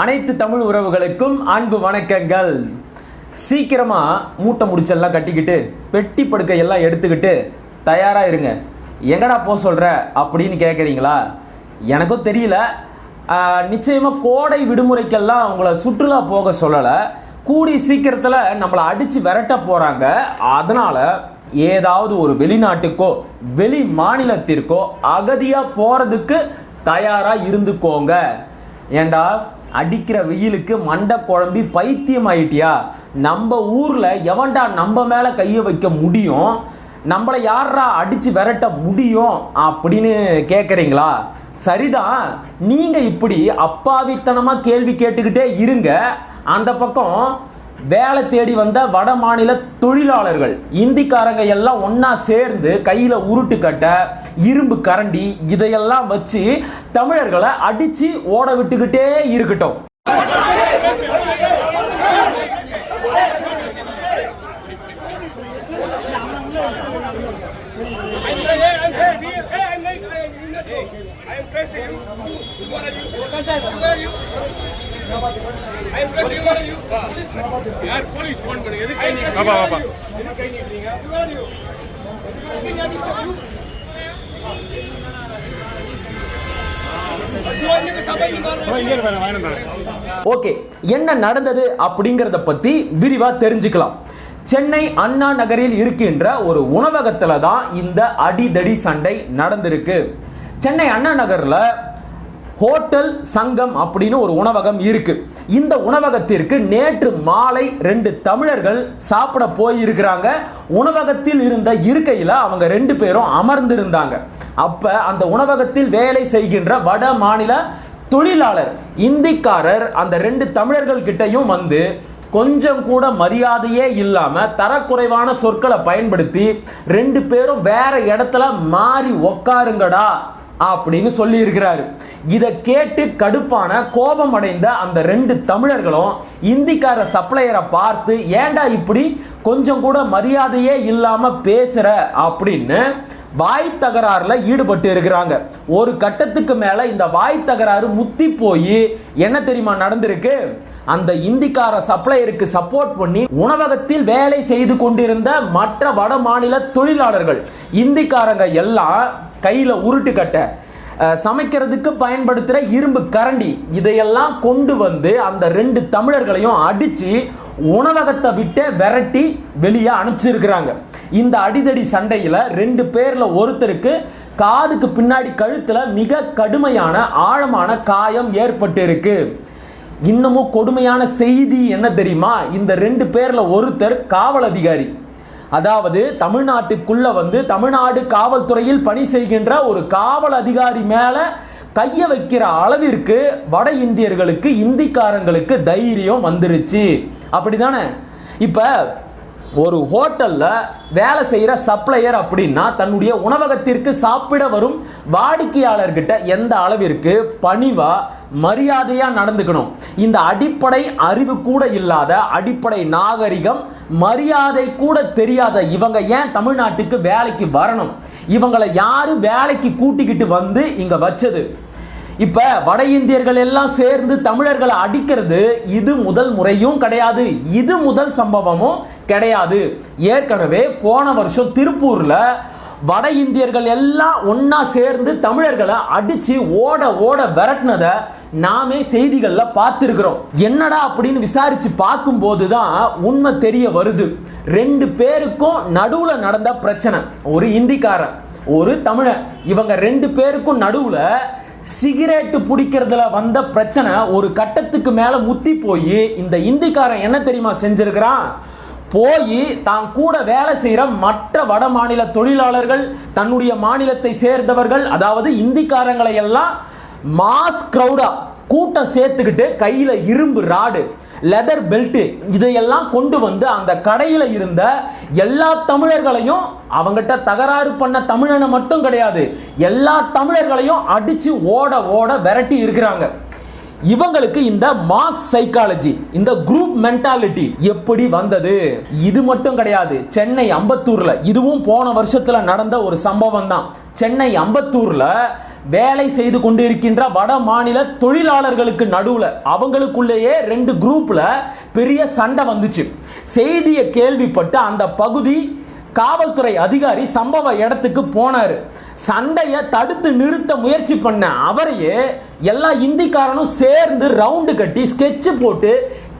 அனைத்து தமிழ் உறவுகளுக்கும் அன்பு வணக்கங்கள். சீக்கிரமாக மூட்டை முடிச்செல்லாம் கட்டிக்கிட்டு பெட்டி படுக்கையெல்லாம் எடுத்துக்கிட்டு தயாராக இருங்க. எங்கடா போக சொல்கிற அப்படின்னு கேட்குறீங்களா எனக்கும் தெரியல. நிச்சயமாக கோடை விடுமுறைக்கெல்லாம் உங்களை சுற்றுலா போக சொல்லலை. கூடி சீக்கிரத்தில் நம்மளை அடித்து விரட்ட போகிறாங்க அதனால் ஏதாவது ஒரு வெளிநாட்டுக்கோ வெளி மாநிலத்திற்கோ அகதியாக போகிறதுக்கு தயாராக இருந்துக்கோங்க. ஏண்டா? அடிக்கிற வெயிலுக்கு மண்டை குழம்பி பைத்தியம் ஆயிட்டியா நம்ம ஊரில் எவன்டா நம்ம மேலே கையை வைக்க முடியும்? நம்மளை யாரா அடித்து விரட்ட முடியும் அப்படின்னு கேட்குறீங்களா சரிதான் நீங்கள் இப்படி அப்பாவித்தனமாக கேள்வி கேட்டுக்கிட்டே இருங்க. அந்த பக்கம் வேலை தேடி வந்த வட மாநில தொழிலாளர்கள் இந்திக்காரங்க எல்லாம் ஒன்றா சேர்ந்து கையில உருட்டு கட்ட இரும்பு கரண்டி இதையெல்லாம் வச்சு தமிழர்களை அடிச்சு ஓட விட்டுக்கிட்டே இருக்கட்டும் I am pressing you. What are you. What are you? யார் போலீஸ் பண்ணுங்க எதுக்கு கை? பாப்பா, பாப்பா. எதுக்கு கை ஓகே என்ன நடந்தது அப்படிங்கிறத பத்தி விரிவா தெரிஞ்சுக்கலாம் சென்னை அண்ணா நகரில் இருக்கின்ற ஒரு உணவகத்துல தான் இந்த அடிதடி சண்டை நடந்திருக்கு சென்னை அண்ணா நகர்ல ஹோட்டல் சங்கம் அப்படின்னு ஒரு உணவகம் இருக்கு. இந்த உணவகத்திற்கு நேற்று மாலை ரெண்டு தமிழர்கள் சாப்பிட போயிருக்கிறாங்க. உணவகத்தில் இருந்த இருக்கையில் அவங்க ரெண்டு பேரும் அமர்ந்திருந்தாங்க. அப்ப அந்த உணவகத்தில் வேலை செய்கின்ற வட மாநில தொழிலாளர் இந்திக்காரர் அந்த ரெண்டு தமிழர்கள் கிட்டயும் வந்து கொஞ்சம் கூட மரியாதையே இல்லாமல் தரக்குறைவான சொற்களை பயன்படுத்தி ரெண்டு பேரும் வேற இடத்துல மாறி உக்காருங்கடா. அப்படின்னு சொல்லி இருக்கிறாரு இதை கேட்டு கடுப்பான கோபம் அடைந்த அந்த ரெண்டு தமிழர்களும் இந்திக்கார சப்ளையரை பார்த்து ஏண்டா இப்படி? கொஞ்சம் கூட மரியாதையே இல்லாமல் பேசுகிற அப்படின்னு வாய் தகராறுல ஈடுபட்டு இருக்கிறாங்க. ஒரு கட்டத்துக்கு மேல இந்த வாய் தகராறு முத்தி போய் என்ன தெரியுமா நடந்திருக்கு? அந்த இந்திக்கார சப்ளையருக்கு சப்போர்ட் பண்ணி உணவகத்தில் வேலை செய்து கொண்டிருந்த மற்ற வட மாநில தொழிலாளர்கள் இந்திக்காரங்க எல்லாம் கையில் உருட்டு கட்டை. சமைக்கிறதுக்கு பயன்படுத்துகிற இரும்பு கரண்டி. இதையெல்லாம் கொண்டு வந்து அந்த ரெண்டு தமிழர்களையும் அடித்து உணவகத்தை விட்டு விரட்டி வெளியே அனுப்பிச்சிருக்கிறாங்க. இந்த அடிதடி சண்டையில் ரெண்டு பேரில் ஒருத்தருக்கு காதுக்கு பின்னாடி கழுத்தில் மிக கடுமையான ஆழமான காயம் ஏற்பட்டு இருக்கு இன்னமும் கொடுமையான செய்தி என்ன தெரியுமா? இந்த ரெண்டு பேரில் ஒருத்தர் காவல் அதிகாரி. அதாவது தமிழ்நாட்டுக்குள்ள வந்து தமிழ்நாடு காவல்துறையில் பணி செய்கின்ற ஒரு காவல் அதிகாரி மேல கையை வைக்கிற அளவிற்கு வட இந்தியர்களுக்கு இந்திக்காரங்களுக்கு தைரியம் வந்துருச்சு. அப்படிதானே? இப்போ ஒரு ஹோட்டலில் வேலை செய்கிற சப்ளையர் அப்படின்னா தன்னுடைய உணவகத்திற்கு சாப்பிட வரும் வாடிக்கையாளர்கிட்ட எந்த அளவிற்கு பணிவாக மரியாதையாக நடந்துக்கணும். இந்த அடிப்படை அறிவு கூட இல்லாத அடிப்படை நாகரிகம் மரியாதை கூட தெரியாத இவங்க ஏன் தமிழ்நாட்டுக்கு வேலைக்கு வரணும்? இவங்களை யாரும் வேலைக்கு கூட்டிக்கிட்டு வந்து இங்கே வச்சது? இப்போ வட இந்தியர்கள் எல்லாம் சேர்ந்து தமிழர்களை அடிக்கிறது இது முதல் முறையும் கிடையாது. இது முதல் சம்பவமும் கிடையாது. ஏற்கனவே போன வருஷம் திருப்பூரில் வட இந்தியர்கள் எல்லாம் ஒன்றா சேர்ந்து தமிழர்களை அடித்து ஓட ஓட விரட்டினதை நாமே செய்திகளில் பார்த்துருக்குறோம். என்னடா அப்படின்னு விசாரித்து பார்க்கும்போது தான் உண்மை தெரிய வருது. ரெண்டு பேருக்கும் நடுவில் நடந்த பிரச்சனை. ஒரு இந்திக்காரன் ஒரு தமிழன். இவங்க ரெண்டு பேருக்கும் நடுவில் சிகரெட்டு பிடிக்கிறதுல வந்த பிரச்சனை ஒரு கட்டத்துக்கு மேல முத்தி போய் இந்த இந்திக்காரன் என்ன தெரியுமா செஞ்சிருக்கிறான்? போய் தான் கூட வேலை செய்கிற மற்ற வட மாநில தொழிலாளர்கள் தன்னுடைய மாநிலத்தை சேர்ந்தவர்கள் அதாவது இந்திக்காரங்களை எல்லாம் மாஸ் க்ரௌடாக கூட்டம் சேர்த்துக்கிட்டு கையில் இரும்பு ராடு லெதர் பெல்ட்டு இதையெல்லாம் கொண்டு வந்து அந்த கடையில் இருந்த எல்லா தமிழர்களையும் அவங்கிட்ட தகராறு பண்ண தமிழனை மட்டும் கிடையாது எல்லா தமிழர்களையும் அடித்து ஓட ஓட விரட்டி இருக்கிறாங்க. இவங்களுக்கு இந்த மாஸ் சைக்காலஜி இந்த குரூப் மென்டாலிட்டி எப்படி வந்தது? இது மட்டும் கிடையாது சென்னை அம்பத்தூர்ல இதுவும் போன வருஷத்துல நடந்த ஒரு சம்பவம் தான் சென்னை அம்பத்தூர்ல வேலை செய்து கொண்டு இருக்கின்ற வட மாநில தொழிலாளர்களுக்கு நடுவில் அவங்களுக்குள்ளேயே ரெண்டு குரூப்பில் பெரிய சண்டை வந்துச்சு. செய்தியை கேள்விப்பட்டு அந்த பகுதி காவல்துறை அதிகாரி சம்பவ இடத்துக்கு போனார். சண்டையை தடுத்து நிறுத்த முயற்சி பண்ண அவரையே எல்லா இந்திக்காரனும் சேர்ந்து ரவுண்டு கட்டி ஸ்கெட்சு போட்டு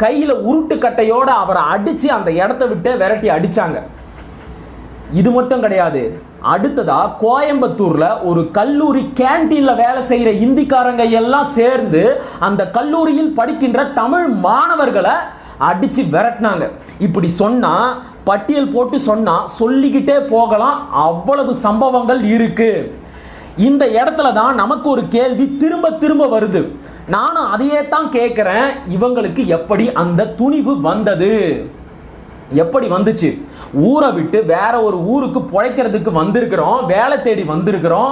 கையில் உருட்டு கட்டையோடு அவரை அடித்து அந்த இடத்த விட்டு விரட்டி அடிச்சாங்க. இது மட்டும் கிடையாது. அடுத்ததா கோயம்புத்தூர்ல ஒரு கல்லூரி கேன்டீன்ல வேலை செய்யற இந்திக்காரங்க எல்லாம் சேர்ந்து அந்த கல்லூரியில் படிக்கின்ற தமிழ் மாணவர்களை அடிச்சு விரட்டினாங்க. இப்படி சொன்னா பட்டியல் போட்டு சொன்னா சொல்லிக்கிட்டே போகலாம். அவ்வளவு சம்பவங்கள் இருக்கு. இந்த இடத்துல தான் நமக்கு ஒரு கேள்வி திரும்ப திரும்ப வருது. நானும் அதையே தான் கேட்குறேன் இவங்களுக்கு எப்படி அந்த துணிவு வந்தது? எப்படி வந்துச்சு? ஊரை விட்டு வேற ஒரு ஊருக்கு பிழைக்கிறதுக்கு வந்திருக்கிறோம் வேலை தேடி வந்திருக்கிறோம்.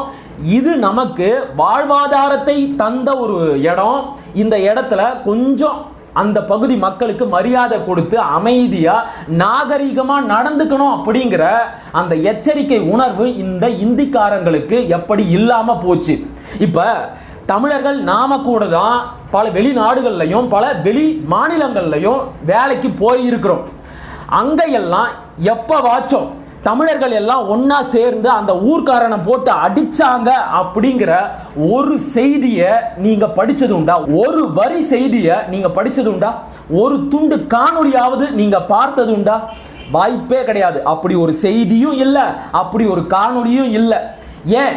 இது நமக்கு வாழ்வாதாரத்தை தந்த ஒரு இடம். இந்த இடத்துல கொஞ்சம் அந்த பகுதி மக்களுக்கு மரியாதை கொடுத்து அமைதியாக நாகரிகமாக நடந்துக்கணும் அப்படிங்கிற அந்த எச்சரிக்கை உணர்வு இந்த இந்திக்காரங்களுக்கு எப்படி இல்லாமல் போச்சு. இப்போ தமிழர்கள் நாம கூட தான் பல வெளிநாடுகள்லையும் பல வெளி மாநிலங்கள்லையும் வேலைக்கு போயிருக்கிறோம். அங்கெல்லாம் எப்போவாச்சும் தமிழர்கள் எல்லாம் ஒன்றா சேர்ந்து அந்த ஊர்க்காரனை போட்டு அடிச்சாங்க அப்படிங்கிற ஒரு செய்தியை நீங்கள் படித்தது உண்டா? ஒரு வரி செய்தியை நீங்கள் படித்தது உண்டா? ஒரு துண்டு காணொலியாவது நீங்கள் பார்த்தது உண்டா? வாய்ப்பே கிடையாது. அப்படி ஒரு செய்தியும் இல்லை. அப்படி ஒரு காணொலியும் இல்லை. ஏன்?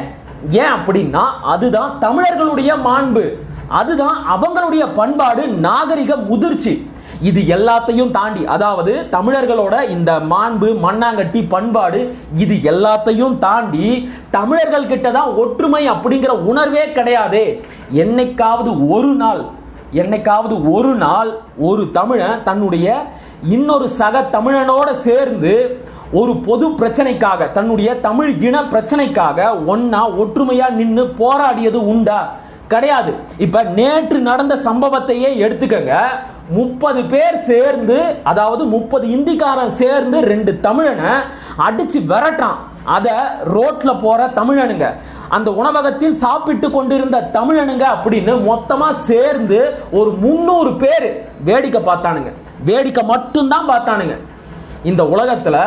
ஏன் அப்படின்னா அதுதான் தமிழர்களுடைய மாண்பு. அதுதான் அவங்களுடைய பண்பாடு நாகரிக முதிர்ச்சி. இது எல்லாத்தையும் தாண்டி அதாவது தமிழர்களோட இந்த மாண்பு மண்ணாங்கட்டி பண்பாடு இது எல்லாத்தையும் தாண்டி தமிழர்கள் கிட்ட தான் ஒற்றுமை அப்படிங்கிற உணர்வே கிடையாது. என்னைக்காவது ஒரு நாள் என்னைக்காவது ஒரு நாள் ஒரு தமிழன் தன்னுடைய இன்னொரு சக தமிழனோட சேர்ந்து ஒரு பொது பிரச்சனைக்காக தன்னுடைய தமிழ் இன பிரச்சனைக்காக ஒன்னா ஒற்றுமையா நின்று போராடியது உண்டா? கிடையாது. இப்ப நேற்று நடந்த சம்பவத்தையே எடுத்துக்கங்க. முப்பது பேர் சேர்ந்து அதாவது முப்பது இந்திக்காரன் சேர்ந்து ரெண்டு தமிழனை அடித்து விரட்டான் அதை ரோட்டில் போகிற தமிழனுங்க. அந்த உணவகத்தில் சாப்பிட்டு கொண்டிருந்த தமிழனுங்க அப்படின்னு மொத்தமாக சேர்ந்து ஒரு முந்நூறு பேர் வேடிக்கை பார்த்தானுங்க. வேடிக்கை மட்டும்தான் பார்த்தானுங்க. இந்த உலகத்தில்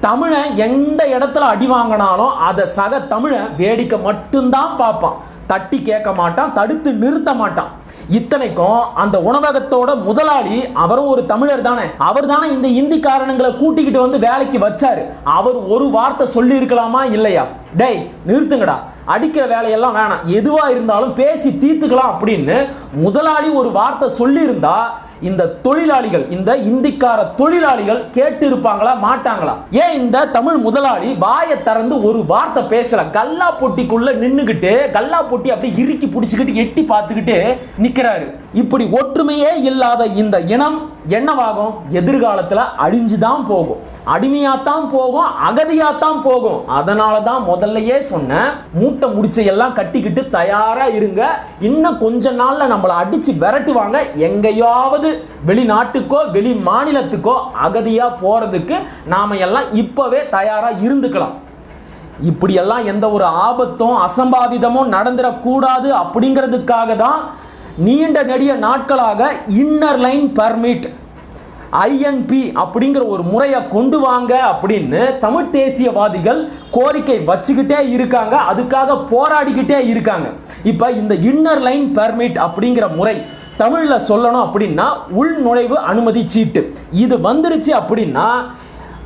தமிழன் எந்த இடத்துல அடி வாங்கினாலும் அதை சக தமிழன் வேடிக்கை மட்டும்தான் பார்ப்பான். தட்டி கேட்க மாட்டான் தடுத்து நிறுத்த மாட்டான். இத்தனைக்கும் அந்த உணவகத்தோட முதலாளி அவரும் ஒரு தமிழர் தானே. அவர் தானே இந்த இந்திக்காரனுங்களை கூட்டிக்கிட்டு வந்து வேலைக்கு வச்சாரு. அவர் ஒரு வார்த்தை சொல்லி இருக்கலாமா இல்லையா? டேய் நிறுத்துங்கடா. அடிக்கிற வேலையெல்லாம் வேணாம். எதுவா இருந்தாலும் பேசி தீர்த்துக்கலாம் அப்படின்னு முதலாளி ஒரு வார்த்தை சொல்லியிருந்தா இந்த தொழிலாளிகள் இந்த இந்திக்கார தொழிலாளிகள் கேட்டு இருப்பாங்களா மாட்டாங்களா? ஏன் இந்த தமிழ் முதலாளி வாயை திறந்து ஒரு வார்த்தை பேசல? கல்லா பொட்டிக்குள்ள நின்னுகிட்டு கல்லா பொட்டி அப்படியே இறுக்கி பிடிச்சிக்கிட்டு எட்டி பார்த்துக்கிட்டு நிக்கிறாரு. இப்படி ஒற்றுமையே இல்லாத இந்த இனம் என்னவாகும்? எதிர்காலத்துல அழிஞ்சுதான் போகும். அடிமையாத்தான் போகும் அகதியாத்தான் போகும். அதனால தான் முதல்லயே சொன்னேன் மூட்டை முடிச்சையெல்லாம் கட்டிக்கிட்டு தயாராக இருங்க. இன்னும் கொஞ்ச நாளில் நம்மளை அடித்து விரட்டுவாங்க. எங்கேயாவது வெளிநாட்டுக்கோ வெளி மாநிலத்துக்கோ அகதியா போறதுக்கு நாம எல்லாம் இப்போவே தயாரா இருந்துக்கலாம். இப்படியெல்லாம் எந்த ஒரு ஆபத்தும் அசம்பாவிதமும் நடந்துடக்கூடாது அப்படிங்கிறதுக்காக தான் நீண்ட நெடிய நாட்களாக இன்னர் லைன் பர்மிட் ஐஎன்பி அப்படிங்கிற ஒரு முறையை கொண்டு வாங்க அப்படின்னு தமிழ் தேசியவாதிகள் கோரிக்கை வச்சுக்கிட்டே இருக்காங்க. அதுக்காக போராடிக்கிட்டே இருக்காங்க. இப்போ இந்த இன்னர் லைன் பர்மிட் அப்படிங்கிற முறை தமிழில் சொல்லணும் அப்படின்னா உள் நுழைவு அனுமதி சீட்டு. இது வந்துருச்சு அப்படின்னா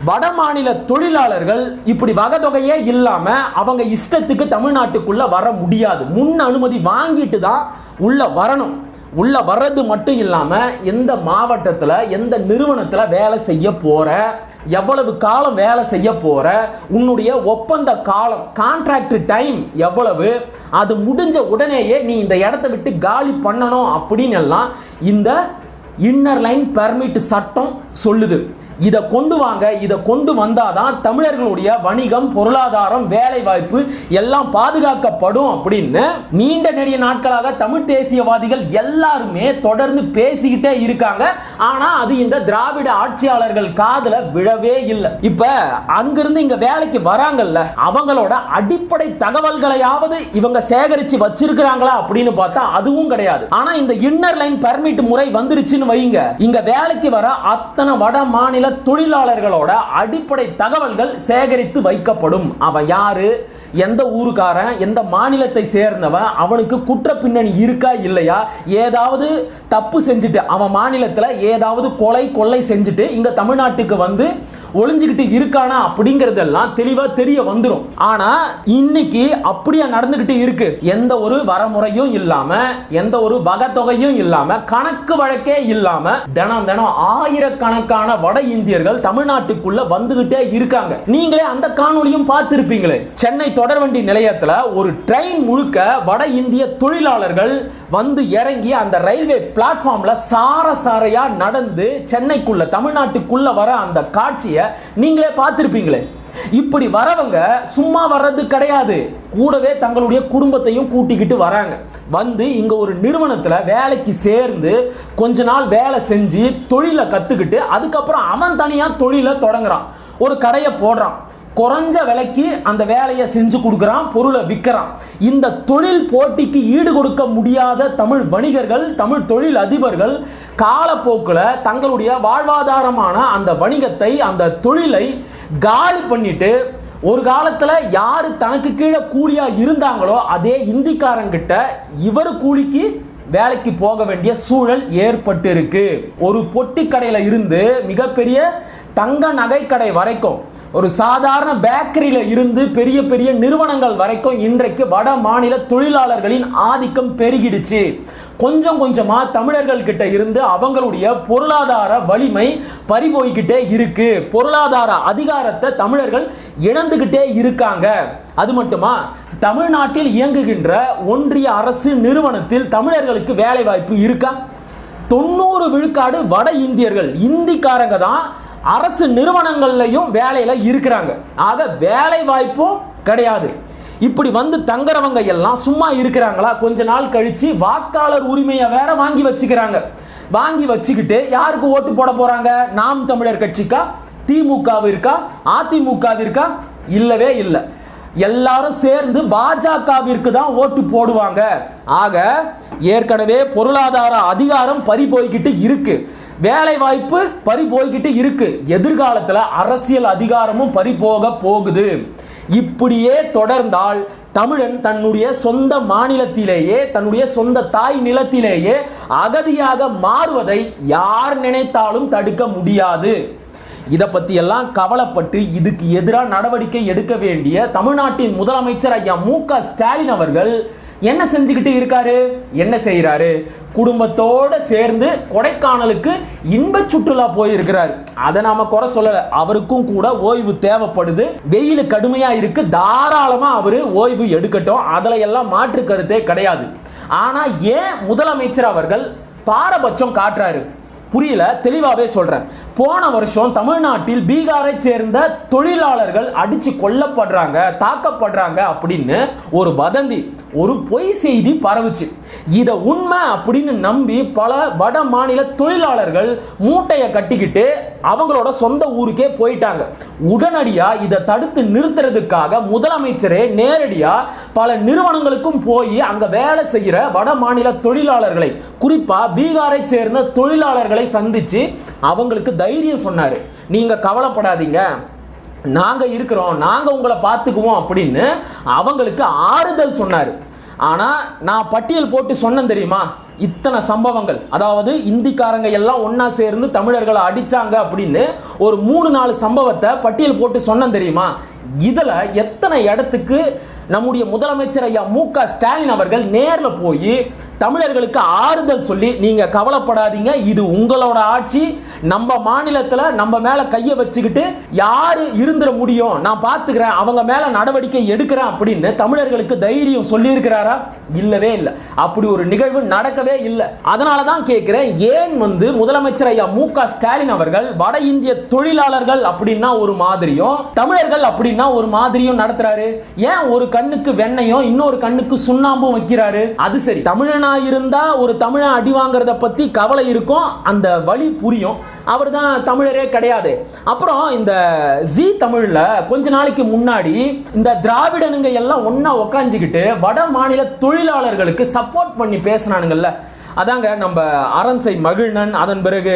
வட மாநில தொழிலாளர்கள் இப்படி வகதொகையே இல்லாமல் அவங்க இஷ்டத்துக்கு தமிழ்நாட்டுக்குள்ளே வர முடியாது. முன் அனுமதி வாங்கிட்டு தான் உள்ளே வரணும். உள்ள வர்றது மட்டும் இல்லாமல் எந்த மாவட்டத்தில் எந்த நிறுவனத்தில் வேலை செய்ய போகிற எவ்வளவு காலம் வேலை செய்ய போகிற உன்னுடைய ஒப்பந்த காலம் கான்ட்ராக்ட் டைம் எவ்வளவு அது முடிஞ்ச உடனேயே நீ இந்த இடத்த விட்டு காலி பண்ணணும் அப்படின்னு எல்லாம் இந்த இன்னர் லைன் பெர்மிட் சட்டம் சொல்லுது. இதை கொண்டு வாங்க இதை கொண்டு வந்தாதான் தமிழர்களுடைய வணிகம் பொருளாதாரம் வேலை வாய்ப்பு எல்லாம் பாதுகாக்கப்படும் அப்படின்னு நீண்ட நெடிய நாட்களாக தமிழ் தேசியவாதிகள் எல்லாருமே தொடர்ந்து பேசிக்கிட்டே இருக்காங்க. ஆனா அது இந்த திராவிட ஆட்சியாளர்கள் காதுல விழவே இல்லை. இப்ப அங்கிருந்து இங்க வேலைக்கு வராங்கல்ல அவங்களோட அடிப்படை தகவல்களையாவது இவங்க சேகரிச்சு வச்சிருக்கிறாங்களா அப்படின்னு பார்த்தா அதுவும் கிடையாது. ஆனா இந்த இன்னர் லைன் பர்மிட் முறை வந்துருச்சுன்னு வைங்க. இங்க வேலைக்கு வர அத்தனை வட மாநில தொழிலாளர்களோட அடிப்படை தகவல்கள் சேகரித்து வைக்கப்படும். அவ யாரு? எந்த ஊருக்காரன் எந்த மாநிலத்தை சேர்ந்தவன் அவனுக்கு குற்ற பின்னணி இருக்கா இல்லையா? ஏதாவது தப்பு செஞ்சுட்டு அவன் மாநிலத்தில் ஏதாவது கொலை கொள்ளை செஞ்சுட்டு இங்கே தமிழ்நாட்டுக்கு வந்து ஒளிஞ்சுக்கிட்டு இருக்கானா அப்படிங்கறதெல்லாம் தெளிவா தெரிய வந்துடும் ஆனா இன்னைக்கு அப்படியே நடந்துகிட்டு இருக்கு. எந்த ஒரு வரமுறையும் இல்லாம எந்த ஒரு வகத்தொகையும் இல்லாம கணக்கு வழக்கே இல்லாம தினம் தினம் ஆயிரக்கணக்கான வட இந்தியர்கள் தமிழ்நாட்டுக்குள்ள வந்துகிட்டே இருக்காங்க. நீங்களே அந்த காணொளியும் பார்த்துருப்பீங்களே. சென்னை தொடர்வண்டி நிலையத்தில் ஒரு ட்ரெயின் முழுக்க வட இந்திய தொழிலாளர்கள் வந்து இறங்கி அந்த ரயில்வே பிளாட்ஃபார்மில் சார சாரையாக நடந்து சென்னைக்குள்ள தமிழ்நாட்டுக்குள்ளே வர அந்த காட்சியை நீங்களே பார்த்துருப்பீங்களே. இப்படி வரவங்க சும்மா வர்றது கிடையாது. கூடவே தங்களுடைய குடும்பத்தையும் கூட்டிக்கிட்டு வராங்க. வந்து இங்க ஒரு நிறுவனத்துல வேலைக்கு சேர்ந்து கொஞ்ச நாள் வேலை செஞ்சு தொழிலை கத்துக்கிட்டு அதுக்கப்புறம் அவன் தனியா தொழிலை தொடங்குறான். ஒரு கடையை போடுறான். குறைஞ்ச விலைக்கு அந்த வேலையை செஞ்சு கொடுக்குறான் பொருளை விற்கிறான். இந்த தொழில் போட்டிக்கு ஈடு கொடுக்க முடியாத தமிழ் வணிகர்கள் தமிழ் தொழில் அதிபர்கள் காலப்போக்கில் தங்களுடைய வாழ்வாதாரமான அந்த வணிகத்தை அந்த தொழிலை காலி பண்ணிட்டு ஒரு காலத்தில் யார் தனக்கு கீழே கூலியாக இருந்தாங்களோ அதே இந்திக்காரங்கிட்ட இவர் கூலிக்கு வேலைக்கு போக வேண்டிய சூழல் ஏற்பட்டு இருக்கு ஒரு பொட்டி கடையில் இருந்து மிகப்பெரிய தங்க நகைக்கடை வரைக்கும் ஒரு சாதாரண பேக்கரியில் இருந்து பெரிய பெரிய நிறுவனங்கள் வரைக்கும் இன்றைக்கு வட மாநில தொழிலாளர்களின் ஆதிக்கம் பெருகிடுச்சு. கொஞ்சம் கொஞ்சமாக தமிழர்கள் கிட்ட இருந்து அவங்களுடைய பொருளாதார வலிமை பறிபோய்கிட்டே இருக்கு. பொருளாதார அதிகாரத்தை தமிழர்கள் இழந்துக்கிட்டே இருக்காங்க. அது மட்டுமா தமிழ்நாட்டில் இயங்குகின்ற ஒன்றிய அரசு நிறுவனத்தில் தமிழர்களுக்கு வேலைவாய்ப்பு இருக்கா? தொண்ணூறு விழுக்காடு வட இந்தியர்கள் இந்திக்காரங்க தான் அரசு நிறுவனங்கள்லையும் வேலையில் இருக்கிறாங்க. ஆக வேலை வாய்ப்பும் கிடையாது. இப்படி வந்து தங்குறவங்க எல்லாம் சும்மா இருக்கிறாங்களா? கொஞ்ச நாள் கழித்து வாக்காளர் உரிமையை வேற வாங்கி வச்சுக்கிறாங்க. வாங்கி வச்சுக்கிட்டு யாருக்கு ஓட்டு போட போகிறாங்க நாம் தமிழர் கட்சிக்கா? திமுகவிற்கா அதிமுகவிற்கா இல்லவே இல்லை. எல்லாரும் சேர்ந்து பாஜகவிற்கு தான் ஓட்டு போடுவாங்க. ஆக ஏற்கனவே பொருளாதார அதிகாரம் பறி போய்கிட்டு இருக்குது வேலை வாய்ப்பு பறி போய்கிட்டு இருக்கு. எதிர்காலத்தில் அரசியல் அதிகாரமும் பறி போக போகுது. இப்படியே தொடர்ந்தால் தமிழன் தன்னுடைய சொந்த மாநிலத்திலேயே தன்னுடைய சொந்த தாய் நிலத்திலேயே அகதியாக மாறுவதை யார் நினைத்தாலும் தடுக்க முடியாது. இதை பற்றி எல்லாம் கவலைப்பட்டு இதுக்கு எதிராக நடவடிக்கை எடுக்க வேண்டிய தமிழ்நாட்டின் முதலமைச்சர் ஐயா மு க ஸ்டாலின் அவர்கள் என்ன செஞ்சுக்கிட்டு இருக்காரு? என்ன செய்கிறாரு குடும்பத்தோடு சேர்ந்து கொடைக்கானலுக்கு இன்ப சுற்றுலா போயிருக்கிறார். அதை நாம குறை சொல்லலை. அவருக்கும் கூட ஓய்வு தேவைப்படுது. வெயில் கடுமையா இருக்கு. தாராளமா அவரு ஓய்வு எடுக்கட்டும். அதில் எல்லாம் மாற்று கருத்தே கிடையாது. ஆனா ஏன் முதலமைச்சர் அவர்கள் பாரபட்சம் காட்டுறாரு? புரியல தெளிவாகவே சொல்கிறேன் போன வருஷம் தமிழ்நாட்டில் பீகாரை சேர்ந்த தொழிலாளர்கள் அடித்து கொல்லப்படுறாங்க தாக்கப்படுறாங்க அப்படின்னு ஒரு வதந்தி. ஒரு பொய் செய்தி பரவுச்சு. இதை உண்மை அப்படின்னு நம்பி பல வட மாநில தொழிலாளர்கள் மூட்டையை கட்டிக்கிட்டு அவங்களோட சொந்த ஊருக்கே போயிட்டாங்க. உடனடியாக இதை தடுத்து நிறுத்துறதுக்காக முதலமைச்சரே நேரடியாக பல நிறுவனங்களுக்கும் போய் அங்கே வேலை செய்கிற வட மாநில தொழிலாளர்களை குறிப்பாக பீகாரை சேர்ந்த தொழிலாளர்களை சந்தித்து அவங்களுக்கு தைரியம் சொன்னார். நீங்கள் கவலைப்படாதீங்க. நாங்கள் இருக்கிறோம் நாங்கள் உங்களை பார்த்துக்குவோம் அப்படின்னு அவங்களுக்கு ஆறுதல் சொன்னார். ஆனால் நான் பட்டியல் போட்டு சொன்னேன் தெரியுமா? இத்தனை சம்பவங்கள். அதாவது இந்திக்காரங்க எல்லாம் ஒன்றா சேர்ந்து தமிழர்களை அடித்தாங்க அப்படின்னு ஒரு மூணு நாலு சம்பவத்தை பட்டியல் போட்டு சொன்னேன் தெரியுமா? இதில் எத்தனை இடத்துக்கு நம்முடைய முதலமைச்சர் ஐயா மு க ஸ்டாலின் அவர்கள் நேரில் போய் தமிழர்களுக்கு ஆறுதல் சொல்லி நீங்கள் கவலைப்படாதீங்க. இது உங்களோட ஆட்சி. நம்ம மாநிலத்தில் நம்ம மேலே கையை வச்சுக்கிட்டு யார் இருந்துட முடியும்? நான் பார்த்துக்கிறேன் அவங்க மேலே நடவடிக்கை எடுக்கிறேன் அப்படின்னு தமிழர்களுக்கு தைரியம் சொல்லியிருக்கிறாரா? இல்லவே இல்லை. அப்படி ஒரு நிகழ்வு நடக்கவே இல்லை. அதனால தான் கேட்குறேன் ஏன் வந்து முதலமைச்சர் ஐயா மு க ஸ்டாலின் அவர்கள் வட இந்திய தொழிலாளர்கள் அப்படின்னா ஒரு மாதிரியும் தமிழர்கள் அப்படின்னா ஒரு மாதிரியும் நடத்துறாரு? ஏன் ஒரு கண்ணுக்கு வெண்ணையும் இன்னொரு கண்ணுக்கு சுண்ணாம்பும் வைக்கிறாரு? அது சரி. தமிழனா இருந்தால் ஒரு தமிழன் அடி வாங்குறத பற்றி கவலை இருக்கும் அந்த வழி புரியும். அவர் தான் தமிழரே கிடையாது. அப்புறம் இந்த ஜி தமிழில் கொஞ்ச நாளைக்கு முன்னாடி இந்த திராவிடனுங்க எல்லாம் ஒன்றா உக்காஞ்சிக்கிட்டு வட மாநில தொழிலாளர்களுக்கு சப்போர்ட் பண்ணி பேசுனானுங்கள்ல. அதாங்க நம்ம அரண்சை மகிழ்நன் அதன் பிறகு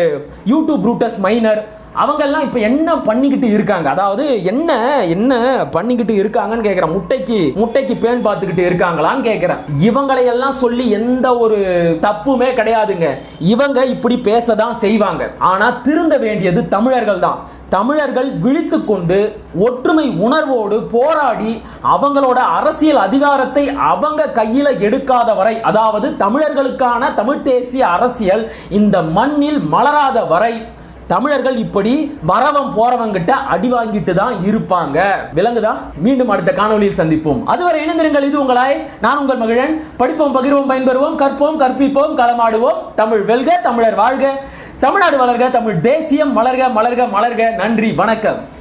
யூடியூப் ரூட்டஸ் மைனர் அவங்கெல்லாம் இப்போ என்ன பண்ணிக்கிட்டு இருக்காங்க? அதாவது என்ன என்ன பண்ணிக்கிட்டு இருக்காங்கன்னு கேட்குறேன் முட்டைக்கு முட்டைக்கு பேன் பார்த்துக்கிட்டு இருக்காங்களான்னு கேட்குறேன் இவங்களை எல்லாம் சொல்லி எந்த ஒரு தப்புமே கிடையாதுங்க. இவங்க இப்படி பேச தான் செய்வாங்க. ஆனால் திருந்த வேண்டியது தமிழர்கள் தான். தமிழர்கள் விழித்து கொண்டு ஒற்றுமை உணர்வோடு போராடி அவங்களோட அரசியல் அதிகாரத்தை அவங்க கையில் எடுக்காத வரை அதாவது தமிழர்களுக்கான தமிழ் தேசிய அரசியல் இந்த மண்ணில் மலராத வரை தமிழர்கள் இப்படி வரவன் போறவங்கிட்ட அடி வாங்கிட்டு தான் இருப்பாங்க. விளங்குதா? மீண்டும் அடுத்த காணொலியில் சந்திப்போம். அதுவரை இணைந்திருங்கள். இது உங்களாய். நான் உங்கள் மகிழன். படிப்போம் பகிர்வோம் பயன்பெறுவோம் கற்போம் கற்பிப்போம் களமாடுவோம். தமிழ் வெல்க தமிழர் வாழ்க. தமிழ்நாடு வளர்க தமிழ் தேசியம் மலர்க மலர்க மலர்க. நன்றி வணக்கம்.